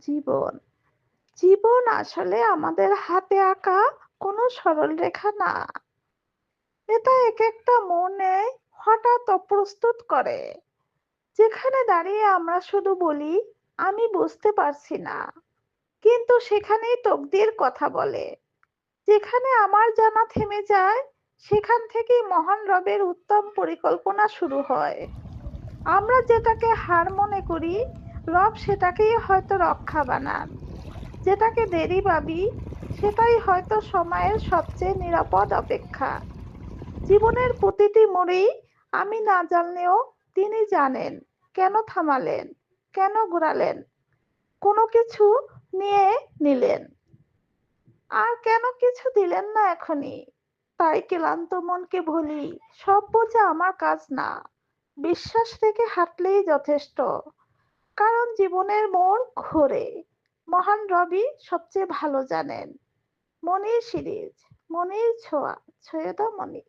জীবন। জীবন আসলে আমাদের হাতে আঁকা কোনো সরল রেখা না। এটা এক একটা মনে হঠাৎ অপ্রস্তুত করে। যেখানে দাঁড়িয়ে আমরা শুধু বলি, আমি বুঝতে পারছি না। কিন্তু সেখানেই তকদির কথা বলে। যেখানে আমার জানা থেমে যায়, সেখান থেকেই মহান রবের উত্তম পরিকল্পনা শুরু হয়। আমরা যেটাকে হার মনে করি রব সেটাকেই হয়তো রক্ষা বানান। যেটাকে দেরি ভাবি, সেটাই হয়তো সময়ের সবচেয়ে নিরাপদ অপেক্ষা। জীবনের প্রতিটি মোড়েই আমি না জানলেও তিনি জানেন কেন থামালেন, কেন ঘোরালেন, কোনো কিছু নিয়ে নিলেন। আর কেন কিছু দিলেন না এখনই? তাই ক্লান্ত মনকে বলি, সব বোঝা আমার কাজ না। বিশ্বাস থেকে হাঁটলেই যথেষ্ট। কারণ জীবনের মোড় ঘোরে। মহান রবি সবচেয়ে ভালো জানেন। মনির সিরিজ, মনির ছোঁয়া, ছয়েদা মনি।